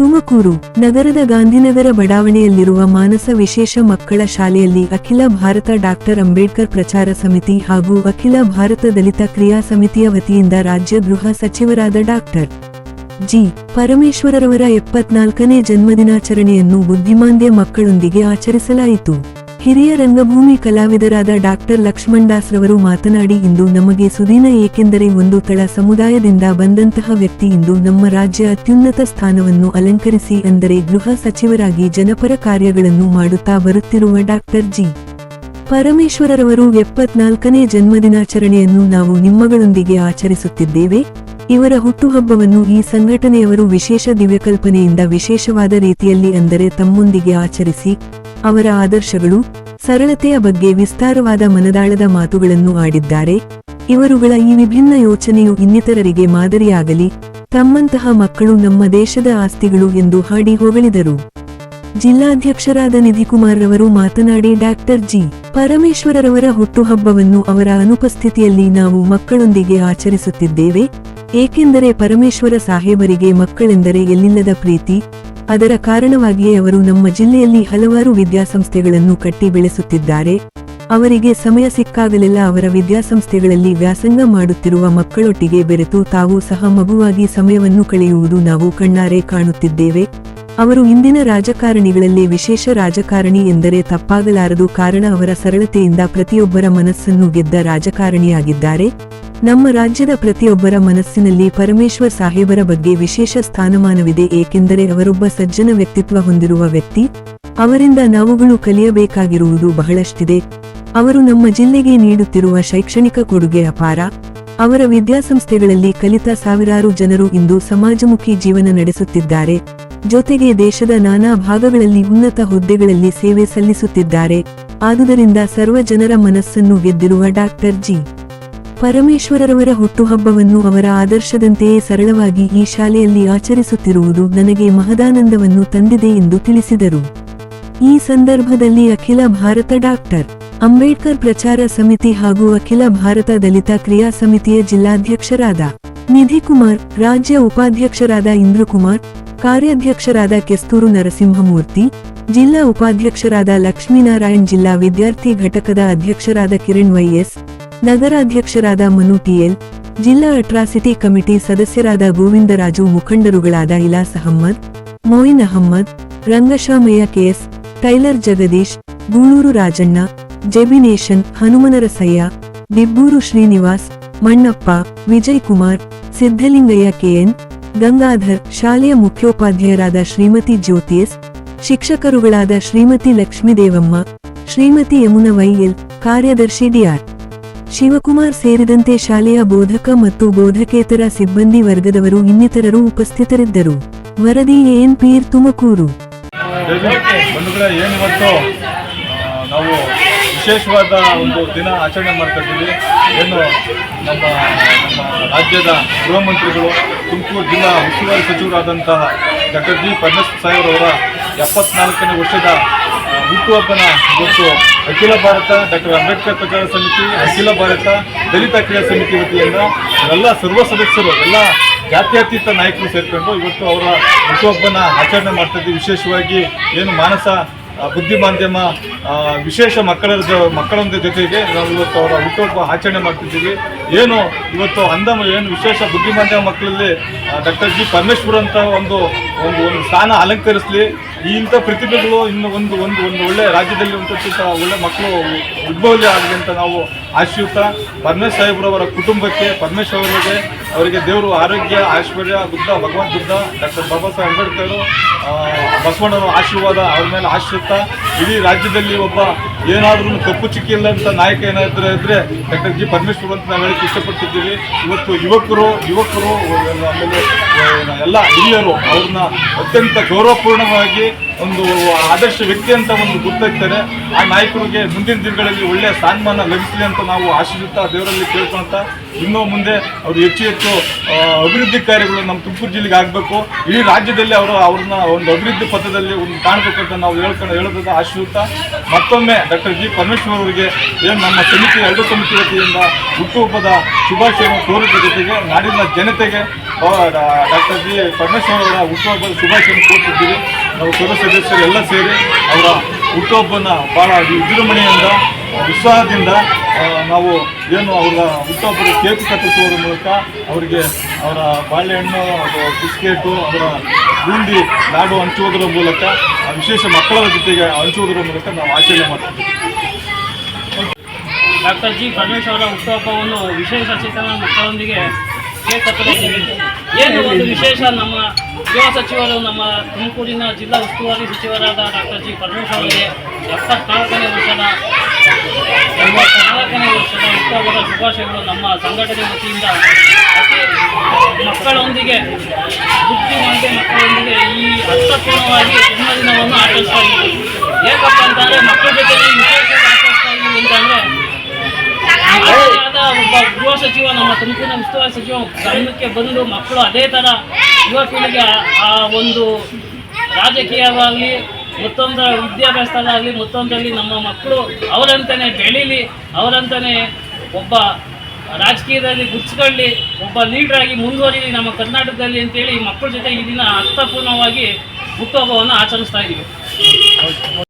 ತುಮಕೂರು ನಗರದ ಗಾಂಧಿನಗರ ಬಡಾವಣೆಯಲ್ಲಿರುವ ಮಾನಸ ವಿಶೇಷ ಮಕ್ಕಳ ಶಾಲೆಯಲ್ಲಿ ಅಖಿಲ ಭಾರತ ಡಾಕ್ಟರ್ ಅಂಬೇಡ್ಕರ್ ಪ್ರಚಾರ ಸಮಿತಿ ಹಾಗೂ ಅಖಿಲ ಭಾರತ ದಲಿತ ಕ್ರಿಯಾ ಸಮಿತಿಯ ವತಿಯಿಂದ ರಾಜ್ಯ ಗೃಹ ಸಚಿವರಾದ ಡಾಕ್ಟರ್ ಜಿ ಪರಮೇಶ್ವರರವರ ಎಪ್ಪತ್ನಾಲ್ಕನೇ ಜನ್ಮದಿನಾಚರಣೆಯನ್ನು ಬುದ್ಧಿಮಾಂದ್ಯ ಮಕ್ಕಳೊಂದಿಗೆ ಆಚರಿಸಲಾಯಿತು. ಹಿರಿಯ ರಂಗಭೂಮಿ ಕಲಾವಿದರಾದ ಡಾಕ್ಟರ್ ಲಕ್ಷ್ಮಣ್ ದಾಸ್ ರವರು ಮಾತನಾಡಿ, ಇಂದು ನಮಗೆ ಸುದಿನ ಏಕೆಂದರೆ ಒಂದು ತಳ ಸಮುದಾಯದಿಂದ ಬಂದಂತಹ ವ್ಯಕ್ತಿ ಇಂದು ನಮ್ಮ ರಾಜ್ಯ ಅತ್ಯುನ್ನತ ಸ್ಥಾನವನ್ನು ಅಲಂಕರಿಸಿ ಅಂದರೆ ಗೃಹ ಸಚಿವರಾಗಿ ಜನಪರ ಕಾರ್ಯಗಳನ್ನು ಮಾಡುತ್ತಾ ಬರುತ್ತಿರುವ ಡಾಕ್ಟರ್ ಜಿ. ಪರಮೇಶ್ವರರವರು ಎಪ್ಪತ್ನಾಲ್ಕನೇ ಜನ್ಮದಿನಾಚರಣೆಯನ್ನು ನಾವು ನಿಮ್ಮಗಳೊಂದಿಗೆ ಆಚರಿಸುತ್ತಿದ್ದೇವೆ. ಇವರ ಹುಟ್ಟುಹಬ್ಬವನ್ನು ಈ ಸಂಘಟನೆಯವರು ವಿಶೇಷ ದಿವ್ಯಕಲ್ಪನೆಯಿಂದ ವಿಶೇಷವಾದ ರೀತಿಯಲ್ಲಿ ಅಂದರೆ ತಮ್ಮೊಂದಿಗೆ ಆಚರಿಸಿ ಅವರ ಆದರ್ಶಗಳು, ಸರಳತೆಯ ಬಗ್ಗೆ ವಿಸ್ತಾರವಾದ ಮನದಾಳದ ಮಾತುಗಳನ್ನು ಆಡಿದ್ದಾರೆ. ಇವರುಗಳ ಈ ವಿಭಿನ್ನ ಯೋಚನೆಯು ಇನ್ನಿತರರಿಗೆ ಮಾದರಿಯಾಗಲಿ, ತಮ್ಮಂತಹ ಮಕ್ಕಳು ನಮ್ಮ ದೇಶದ ಆಸ್ತಿಗಳು ಎಂದು ಹಾಡಿ ಹೊಗಳಿದರು. ಜಿಲ್ಲಾಧ್ಯಕ್ಷರಾದ ನಿಧಿಕುಮಾರ್ ರವರು ಮಾತನಾಡಿ ಡಾಕ್ಟರ್ ಜಿ. ಪರಮೇಶ್ವರರವರ ಹುಟ್ಟುಹಬ್ಬವನ್ನು ಅವರ ಅನುಪಸ್ಥಿತಿಯಲ್ಲಿ ನಾವು ಮಕ್ಕಳೊಂದಿಗೆ ಆಚರಿಸುತ್ತಿದ್ದೇವೆ, ಏಕೆಂದರೆ ಪರಮೇಶ್ವರ ಸಾಹೇಬರಿಗೆ ಮಕ್ಕಳೆಂದರೆ ಎಲ್ಲಿಲ್ಲದ ಪ್ರೀತಿ. ಅದರ ಕಾರಣವಾಗಿಯೇ ಅವರು ನಮ್ಮ ಜಿಲ್ಲೆಯಲ್ಲಿ ಹಲವಾರು ವಿದ್ಯಾಸಂಸ್ಥೆಗಳನ್ನು ಕಟ್ಟಿ ಬೆಳೆಸುತ್ತಿದ್ದಾರೆ. ಅವರಿಗೆ ಸಮಯ ಸಿಕ್ಕಾಗಲೆಲ್ಲ ಅವರ ವಿದ್ಯಾಸಂಸ್ಥೆಗಳಲ್ಲಿ ವ್ಯಾಸಂಗ ಮಾಡುತ್ತಿರುವ ಮಕ್ಕಳೊಟ್ಟಿಗೆ ಬೆರೆತು ತಾವು ಸಹ ಮಗುವಾಗಿ ಸಮಯವನ್ನು ಕಳೆಯುವುದು ನಾವು ಕಣ್ಣಾರೆ ಕಾಣುತ್ತಿದ್ದೇವೆ. ಅವರು ಇಂದಿನ ರಾಜಕಾರಣಿಗಳಲ್ಲಿ ವಿಶೇಷ ರಾಜಕಾರಣಿ ಎಂದರೆ ತಪ್ಪಾಗಲಾರದು ಕಾರಣ ಅವರ ಸರಳತೆಯಿಂದ ಪ್ರತಿಯೊಬ್ಬರ ಮನಸ್ಸನ್ನು ಗೆದ್ದ ರಾಜಕಾರಣಿಯಾಗಿದ್ದಾರೆ. ನಮ್ಮ ರಾಜ್ಯದ ಪ್ರತಿಯೊಬ್ಬರ ಮನಸ್ಸಿನಲ್ಲಿ ಪರಮೇಶ್ವರ್ ಸಾಹೇಬರ ಬಗ್ಗೆ ವಿಶೇಷ ಸ್ಥಾನಮಾನವಿದೆ ಏಕೆಂದರೆ ಅವರೊಬ್ಬ ಸಜ್ಜನ ವ್ಯಕ್ತಿತ್ವ ಹೊಂದಿರುವ ವ್ಯಕ್ತಿ. ಅವರಿಂದ ನಾವುಗಳು ಕಲಿಯಬೇಕಾಗಿರುವುದು ಬಹಳಷ್ಟಿದೆ. ಅವರು ನಮ್ಮ ಜಿಲ್ಲೆಗೆ ನೀಡುತ್ತಿರುವ ಶೈಕ್ಷಣಿಕ ಕೊಡುಗೆ ಅಪಾರ. ಅವರ ವಿದ್ಯಾಸಂಸ್ಥೆಗಳಲ್ಲಿ ಕಲಿತ ಸಾವಿರಾರು ಜನರು ಇಂದು ಸಮಾಜಮುಖಿ ಜೀವನ ನಡೆಸುತ್ತಿದ್ದಾರೆ. ಜೊತೆಗೆ ದೇಶದ ನಾನಾ ಭಾಗಗಳಲ್ಲಿ ಉನ್ನತ ಹುದ್ದೆಗಳಲ್ಲಿ ಸೇವೆ ಸಲ್ಲಿಸುತ್ತಿದ್ದಾರೆ. ಆದುದರಿಂದ ಸರ್ವ ಜನರ ಮನಸ್ಸನ್ನು ಗೆದ್ದಿರುವ ಡಾಕ್ಟರ್ ಜಿ. ಪರಮೇಶ್ವರರವರ ಹುಟ್ಟುಹಬ್ಬವನ್ನು ಅವರ ಆದರ್ಶದಂತೆಯೇ ಸರಳವಾಗಿ ಈ ಶಾಲೆಯಲ್ಲಿ ಆಚರಿಸುತ್ತಿರುವುದು ನನಗೆ ಮಹದಾನಂದವನ್ನು ತಂದಿದೆ ಎಂದು ತಿಳಿಸಿದರು. ಈ ಸಂದರ್ಭದಲ್ಲಿ ಅಖಿಲ ಭಾರತ ಡಾಕ್ಟರ್ ಅಂಬೇಡ್ಕರ್ ಪ್ರಚಾರ ಸಮಿತಿ ಹಾಗೂ ಅಖಿಲ ಭಾರತ ದಲಿತ ಕ್ರಿಯಾ ಸಮಿತಿಯ ಜಿಲ್ಲಾಧ್ಯಕ್ಷರಾದ ನಿಧಿಕುಮಾರ್, ರಾಜ್ಯ ಉಪಾಧ್ಯಕ್ಷರಾದ ಇಂದ್ರಕುಮಾರ್, ಕಾರ್ಯಾಧ್ಯಕ್ಷರಾದ ಕೆಸ್ತೂರು ನರಸಿಂಹಮೂರ್ತಿ, ಜಿಲ್ಲಾ ಉಪಾಧ್ಯಕ್ಷರಾದ ಲಕ್ಷ್ಮೀನಾರಾಯಣ್, ಜಿಲ್ಲಾ ವಿದ್ಯಾರ್ಥಿ ಘಟಕದ ಅಧ್ಯಕ್ಷರಾದ ಕಿರಣ್ ವೈಎಸ್ ನಗರಾಧ್ಯಕ್ಷರಾದ ಮನು ಟಿಎಲ್ ಜಿಲ್ಲಾ ಅಟ್ರಾಸಿಟಿ ಕಮಿಟಿ ಸದಸ್ಯರಾದ ಗೋವಿಂದರಾಜು ಮುಖಂಡರುಗಳಾದ ಇಲಾಸ್ ಅಹಮ್ಮದ್, ಮೊಯಿನ್ ಅಹಮ್ಮದ್, ರಂಗಶಾಮಯ್ಯ ಕೆಎಸ್ ಟೈಲರ್ ಜಗದೀಶ್, ಗೂಳೂರು ರಾಜಣ್ಣ ಜೆಬಿನೇಶನ್, ಹನುಮನರಸಯ್ಯ, ದಿಬ್ಬೂರು ಶ್ರೀನಿವಾಸ್, ಮಣ್ಣಪ್ಪ ವಿಜಯ್ ಕುಮಾರ್ ಸಿದ್ದಲಿಂಗಯ್ಯ ಕೆಎನ್, ಗಂಗಾಧರ್, ಶಾಲೆಯ ಮುಖ್ಯೋಪಾಧ್ಯಾಯರಾದ ಶ್ರೀಮತಿ ಜ್ಯೋತಿಸ್ ಶಿಕ್ಷಕರುಗಳಾದ ಶ್ರೀಮತಿ ಲಕ್ಷ್ಮೀದೇವಮ್ಮ, ಶ್ರೀಮತಿ ಯಮುನ ವೈಎಲ್ ಕಾರ್ಯದರ್ಶಿ ಡಿಆರ್ ಶಿವಕುಮಾರ್ ಸೇರಿದಂತೆ ಶಾಲೆಯ ಬೋಧಕ ಮತ್ತು ಬೋಧಕೇತರ ಸಿಬ್ಬಂದಿ ವರ್ಗದವರು ಇನ್ನಿತರರು ಉಪಸ್ಥಿತರಿದ್ದರು. ವರದಿ ಎನ್ ಪೀರ್ ತುಮಕೂರು. ವಿಶೇಷವಾದ ಒಂದು ದಿನ ಆಚರಣೆ ಮಾಡ್ತಾ ಇದ್ದೀವಿ ಏನು, ನಮ್ಮ ನಮ್ಮ ರಾಜ್ಯದ ಗೃಹ ಮಂತ್ರಿಗಳು ತುಮಕೂರು ಜಿಲ್ಲಾ ಉಸ್ತುವಾರಿ ಸಚಿವರಾದಂತಹ ಡಾಕ್ಟರ್ ಜಿ. ಪರಮೇಶ್ವರ ಸಾಹೇಬ್ರವರ ಎಪ್ಪತ್ನಾಲ್ಕನೇ ವರ್ಷದ ಹುಟ್ಟುಹಬ್ಬನ ಇವತ್ತು ಅಖಿಲ ಭಾರತ ಡಾಕ್ಟರ್ ಅಂಬೇಡ್ಕರ್ ಪ್ರಚಾರ ಸಮಿತಿ, ಅಖಿಲ ಭಾರತ ದಲಿತ ಕ್ರೀಡಾ ಸಮಿತಿ ವತಿಯಿಂದ ಎಲ್ಲ ಸರ್ವ ಸದಸ್ಯರು, ಎಲ್ಲ ಜಾತ್ಯತೀತ ನಾಯಕರು ಸೇರಿಕೊಂಡು ಇವತ್ತು ಅವರ ಹುಟ್ಟುಹಬ್ಬನ ಆಚರಣೆ ಮಾಡ್ತಾ ವಿಶೇಷವಾಗಿ ಏನು ಮಾನಸ ಆ, ಬುದ್ಧಿ ಮಾಧ್ಯಮ ಆ, ವಿಶೇಷ ಮಕ್ಕಳ ಮಕ್ಕಳೊಂದ ಜೊತೆಗೆ ನಾವು ಇವತ್ತು ಅವರ ಹುಟ್ಟುಹಬ್ಬ ಆಚರಣೆ ಮಾಡ್ತಿದ್ದೀವಿ. ಏನು ಇವತ್ತು ಅಂದ ಏನು ವಿಶೇಷ ಬುದ್ಧಿ ಮಾಧ್ಯಮ ಮಕ್ಕಳಲ್ಲಿ ಡಾಕ್ಟರ್ ಜಿ. ಪರಮೇಶ್ವರ್ ಅಂತ ಒಂದು ಒಂದು ಒಂದು ಸ್ಥಾನ ಅಲಂಕರಿಸಲಿ. ಇಂಥ ಪ್ರತಿಭೆಗಳು ಇನ್ನು ಒಂದು ಒಂದು ಒಂದು ಒಳ್ಳೆ ರಾಜ್ಯದಲ್ಲಿ ಒಂದು ಒಳ್ಳೆ ಮಕ್ಕಳು ಉದ್ಭವಲಿ ಆಗಲಿ ಅಂತ ನಾವು ಆಶಿಸುತ್ತಾ ಪರಮೇಶ್ ಸಾಹೇಬ್ರವರ ಕುಟುಂಬಕ್ಕೆ ಪರಮೇಶ್ ಅವರಿಗೆ ದೇವರು ಆರೋಗ್ಯ, ಐಶ್ವರ್ಯ, ಬುದ್ಧ, ಭಗವಂತ ಬುದ್ಧ, ಡಾಕ್ಟರ್ ಬಾಬಾ ಸಾಹೇಬ್ ಅಂಬೇಡ್ಕರ್ ಬಸವಣ್ಣನ ಆಶೀರ್ವಾದ ಅವ್ರ ಮೇಲೆ ಆಶ್ರಿತ ಇಡೀ ರಾಜ್ಯದಲ್ಲಿ ಒಬ್ಬ ಏನಾದ್ರೂ ಕಪ್ಪು ಚಿಕ್ಕಿ ಇಲ್ಲಂತ ನಾಯಕ ಏನಾದ್ರೂ ಇದ್ರೆ ಡಾಕ್ಟರ್ ಜಿ ಪರಮೇಶ್ವರ್ ಅಂತ ನಾವು ಹೇಳಕ್ಕೆ ಇಷ್ಟಪಡ್ತಿದ್ದೀವಿ. ಇವತ್ತು ಯುವಕರು ಯುವಕರು, ಆಮೇಲೆ ಎಲ್ಲ ಹಿರಿಯರು ಅವ್ರನ್ನ ಅತ್ಯಂತ ಗೌರವಪೂರ್ಣವಾಗಿ ಒಂದು ಆದರ್ಶ ವ್ಯಕ್ತಿ ಅಂತ ಒಂದು ಗೊತ್ತಾಗ್ತಾರೆ ಆ ನಾಯಕರಿಗೆ ಮುಂದಿನ ದಿನಗಳಲ್ಲಿ ಒಳ್ಳೆಯ ಸ್ಥಾನಮಾನ ಲಭಿಸಲಿ ಅಂತ ನಾವು ಆಶಿಸುತ್ತಾ, ದೇವರಲ್ಲಿ ಕೇಳ್ಕೊಳ್ತಾ, ಇನ್ನೂ ಮುಂದೆ ಅವರು ಹೆಚ್ಚು ಹೆಚ್ಚು ಅಭಿವೃದ್ಧಿ ಕಾರ್ಯಗಳು ನಮ್ಮ ತುಮಕೂರು ಜಿಲ್ಲೆಗೆ ಆಗಬೇಕು. ಇಡೀ ರಾಜ್ಯದಲ್ಲಿ ಅವರು ಅವ್ರನ್ನ ಒಂದು ಅಭಿವೃದ್ಧಿ ಪಥದಲ್ಲಿ ಒಂದು ಕಾಣಬೇಕು ಅಂತ ನಾವು ಹೇಳ್ಕೊಂಡು ಹೇಳೋದ ಆಶಿಸುತ್ತಾ, ಮತ್ತೊಮ್ಮೆ ಡಾಕ್ಟರ್ ಜಿ. ಪರಮೇಶ್ವರ್ ಅವರಿಗೆ ಏನು ನಮ್ಮ ಸಮಿತಿ, ಎರಡು ಸಮಿತಿ ವತಿಯಿಂದ ಹುಟ್ಟುಹಬ್ಬದ ಶುಭಾಶಯ ಕೋರಿದ ಜೊತೆಗೆ ನಾಡಿನ ಜನತೆಗೆ ಡಾಕ್ಟರ್ ಜಿ. ಪರಮೇಶ್ವರ್ ಅವರ ಹುಟ್ಟುಹಬ್ಬದ ಶುಭಾಶಯವನ್ನು ಕೋರ್ತಿದ್ದೀವಿ. ನಾವು ಸರ್ವ ಸದಸ್ಯರೆಲ್ಲ ಸೇರಿ ಅವರ ಹುಟ್ಟುಹಬ್ಬನ ಭಾಳ ವಿಜೃಂಭಣೆಯಿಂದ, ಉತ್ಸಾಹದಿಂದ ನಾವು ಏನು ಅವರ ಹುಟ್ಟುಹಬ್ಬದ ಕೇಕ್ ಕಟ್ಟಿಸುವುದರ ಮೂಲಕ ಅವರಿಗೆ ಅವರ ಬಾಳೆಹಣ್ಣು ಬಿಸ್ಕೆಟು ಅವರ ಬೂಂದಿ, ಲಾಡು ಹಂಚುವುದರ ಮೂಲಕ ವಿಶೇಷ ಮಕ್ಕಳ ಜೊತೆಗೆ ಹಂಚುವುದರ ಮೂಲಕ ನಾವು ಆಚರಣೆ ಮಾಡ್ತೀವಿ ಡಾಕ್ಟರ್ ಜಿ ಪರಮೇಶ್ವರ ಅವರ ಹುಟ್ಟುಹಬ್ಬವನ್ನು ವಿಶೇಷ ಚೇತನ ಮಕ್ಕಳೊಂದಿಗೆ ಕೇಕ್ ಕತ್ತರಿಸಿದೆ ಏನು ಒಂದು ವಿಶೇಷ ನಮ್ಮ ಗೃಹ ಸಚಿವರು, ನಮ್ಮ ತುಮಕೂರಿನ ಜಿಲ್ಲಾ ಉಸ್ತುವಾರಿ ಸಚಿವರಾದ ಡಾಕ್ಟರ್ ಜಿ. ಪರಮೇಶ್ವರ ಅವರಿಗೆ ಎಪ್ಪತ್ನಾಲ್ಕನೇ ವರ್ಷದ ಎಂಬತ್ನಾಲ್ಕನೇ ವರ್ಷದ ಹುಟ್ಟುಹಬ್ಬದ ಶುಭಾಶಯಗಳು ನಮ್ಮ ಸಂಘಟನೆ ವತಿಯಿಂದ. ಮಕ್ಕಳೊಂದಿಗೆ, ಬುದ್ಧಿವಂತೆ ಮಕ್ಕಳೊಂದಿಗೆ ಈ ಅರ್ಥಪೂರ್ಣವಾಗಿ ಜನ್ಮದಿನವನ್ನು ಆಚರಿಸ್ತಾ ಇದ್ದೀವಿ. ಏಕಪ್ಪ ಅಂತಂದರೆ ಮಕ್ಕಳ ಜೊತೆಗೆ ವಿಶೇಷವಾಗಿ ಆಚರಿಸ್ತಾ ಇದ್ದೀವಿ ಅಂತಂದರೆ ಗೃಹ ಸಚಿವ ನಮ್ಮ ತುಮಕೂರಿನ ಉಸ್ತುವಾರಿ ಸಚಿವ ಗಮನಕ್ಕೆ ಬಂದು ಮಕ್ಕಳು ಅದೇ ಥರ ಯುವ ಆ- ಒಂದು ರಾಜಕೀಯವಾಗಲಿ ಮತ್ತೊಂದು ವಿದ್ಯಾಭ್ಯಾಸದಲ್ಲಾಗಲಿ ಮತ್ತೊಂದರಲ್ಲಿ ನಮ್ಮ ಮಕ್ಕಳು ಅವರಂತಾನೆ ಬೆಳೀಲಿ ಅವರಂತಾನೆ ಒಬ್ಬ ರಾಜಕೀಯದಲ್ಲಿ ಗುರ್ಸ್ಕೊಳ್ಳಿ ಒಬ್ಬ ಲೀಡ್ರಾಗಿ ಮುಂದುವರಿಲಿ ನಮ್ಮ ಕರ್ನಾಟಕದಲ್ಲಿ ಅಂತೇಳಿ ಮಕ್ಕಳ ಜೊತೆ ಈ ದಿನ ಅರ್ಥಪೂರ್ಣವಾಗಿ ಹುಟ್ಟುಹಬ್ಬವನ್ನು ಆಚರಿಸ್ತಾ ಇದ್ದೀವಿ